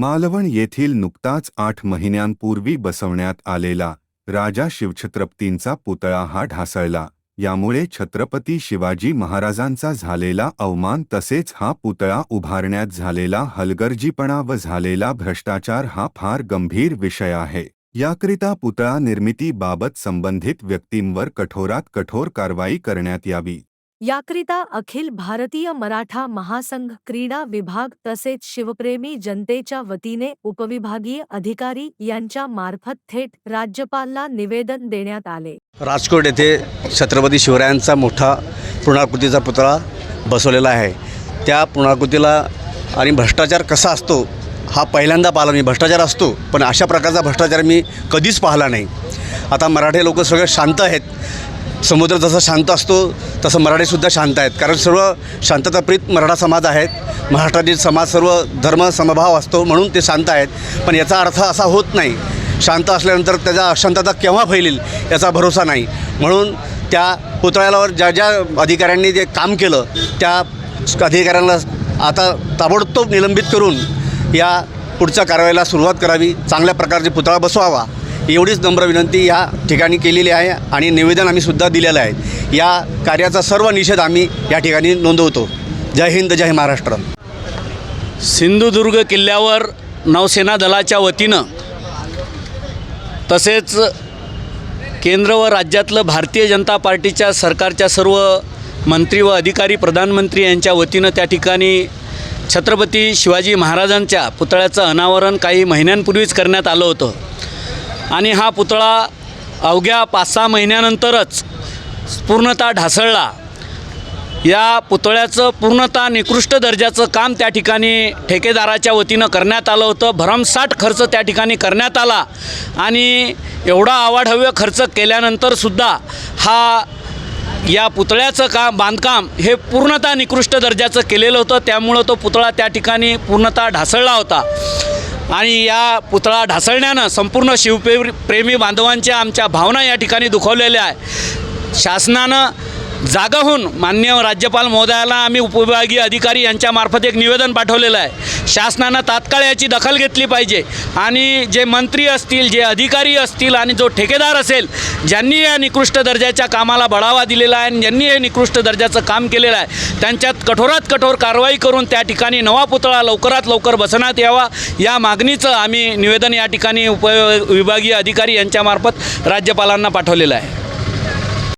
मालवण येथील नुकताच आठ महिन्यांपूर्वी बसवण्यात आलेला राजा शिवछत्रपतींचा पुतळा हा ढासळला. यामुळे छत्रपती शिवाजी महाराजांचा झालेला अवमान तसेच हा पुतळा उभारण्यात झालेला हलगर्जीपणा व झालेला भ्रष्टाचार हा फार गंभीर विषय आहे. याकरिता पुतळा निर्मितीबाबत संबंधित व्यक्तींवर कठोरात कठोर कारवाई करण्यात यावी. याकरिता अखिल भारतीय मराठा महासंघ क्रीडा विभाग तसेच शिवप्रेमी जनतेच्या वतीने उपविभागीय अधिकारी यांच्या मार्फत थेट राज्यपालला निवेदन देण्यात आले. राजकोट येथे छत्रपती शिवरायांचा मोठा पूर्णाकृतीचा पुतळा बसवलेला आहे. त्या पूर्णाकृतीला आणि भ्रष्टाचार कसा असतो हा पहिल्यांदा पाहिला मी. भ्रष्टाचार असतो पण अशा प्रकारचा भ्रष्टाचार मी कधीच पाहिला नाही. आता मराठे लोक सगळे शांत आहेत. समुद्र जसा शांत असतो तसं मराठीसुद्धा शांत आहेत. कारण सर्व शांतताप्रीत मराठा समाज आहेत. महाराष्ट्रातील समाज सर्व धर्म समभाव असतो म्हणून ते शांत आहेत. पण याचा अर्थ असा होत नाही. शांत असल्यानंतर त्याचा अशांतता केव्हा फैलेल याचा भरोसा नाही. म्हणून त्या पुतळ्यावर ज्या ज्या अधिकाऱ्यांनी जे काम केलं त्या अधिकाऱ्यांना आता ताबडतोब निलंबित करून या पुढच्या कारवाईला सुरुवात करावी. चांगल्या प्रकारचे पुतळा बसवावा. एवढीच नम्र विनंती या ठिकाणी केलेली आहे आणि निवेदन आम्ही सुद्धा दिलेलं आहे. या कार्याचा सर्व निषेध आम्ही या ठिकाणी नोंदवतो. जय हिंद जय महाराष्ट्र. सिंधुदुर्ग किल्ल्यावर नौसेना दलाच्या वतीनं तसेच केंद्र व राज्यातलं भारतीय जनता पार्टीच्या सरकारच्या सर्व मंत्री व अधिकारी प्रधानमंत्री यांच्या वतीनं त्या ठिकाणी छत्रपती शिवाजी महाराजांच्या पुतळ्याचं अनावरण काही महिन्यांपूर्वीच करण्यात आलं होतं. आणि हा पुतळा अवघ्या पाच सहा महिन्यानंतरच पूर्णतः ढासळला. या पुतळ्याचं पूर्णतः निकृष्ट दर्जाचं काम त्या ठिकाणी ठेकेदाराच्या वतीनं करण्यात आलं होतं. भरमसाठ खर्च त्या ठिकाणी करण्यात आला आणि एवढा आवाढव्य खर्च केल्यानंतरसुद्धा हा या पुतळ्याचं काम बांधकाम हे पूर्णतः निकृष्ट दर्जाचं केलेलं होतं. त्यामुळं तो पुतळा त्या ठिकाणी पूर्णतः ढासळला होता. आणि या पुतळा ढासळण्यानं संपूर्ण शिवप्रेमी प्रेमी बांधवांच्या आमच्या भावना या ठिकाणी दुखावलेल्या आहे शासनानं जागाहून मान्य राज्यपाल महोदयाला आम्ही उपविभागीय अधिकारी यांच्यामार्फत एक निवेदन पाठवलेलं आहे. शासनानं तात्काळ याची दखल घेतली पाहिजे आणि जे मंत्री असतील जे अधिकारी असतील आणि जो ठेकेदार असेल ज्यांनी या निकृष्ट दर्जाच्या कामाला बढावा दिलेला आहे आणि ज्यांनी हे निकृष्ट दर्जाचं काम केलेलं आहे त्यांच्यात कठोरात कठोर कारवाई करून त्या ठिकाणी नवा पुतळा लवकरात लवकर बसण्यात यावा या मागणीचं आम्ही निवेदन या ठिकाणी उपविभागीय अधिकारी यांच्यामार्फत राज्यपालांना पाठवलेलं आहे.